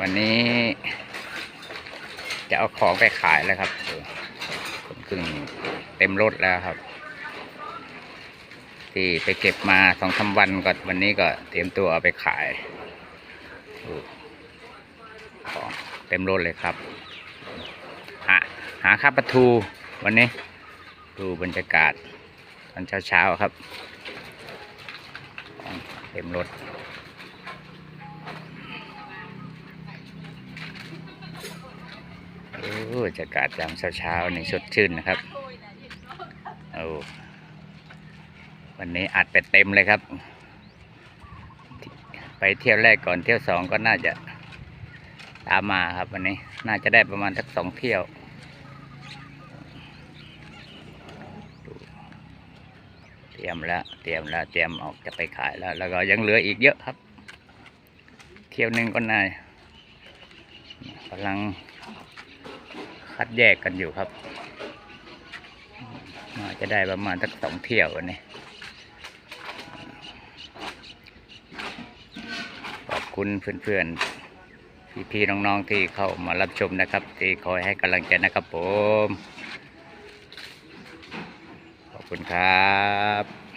วันนี้ จะเอาของไปขายแล้วครับผมครึ่งเต็มรถแล้วครับ ที่ไปเก็บมาสองสาวันก็วันนี้ก็เตรียมตัวเอาไปขายของเต็มรถเลยครับ หาหาข้าวปลาทูวันนี้ ดูบรรยากาศตอนเช้าๆครับ เต็มรถ โอ้บรรยากาศยามเช้าๆนี่สดชื่นนะครับโอ้วันนี้อัดไปเต็มเลยครับ ไปเที่ยวแรกก่อนเที่ยวสองก็น่าจะตามมาครับวันนี้น่าจะได้ประมาณสักสองเที่ยวเตรียมแล้วเตรียมแล้วเตรียมออกจะไปขายแล้ว แล้วก็ยังเหลืออีกเยอะครับ เที่ยวหนึ่งก็น่ากำลัง คัดแยกกันอยู่ครับน่าจะได้ประมาณสักสองเที่ยววันนี้ขอบคุณเพื่อนๆ พี่ๆ น้องๆ ที่เข้ามารับชมนะครับ ที่คอยให้กำลังใจนะครับผม ขอบคุณครับ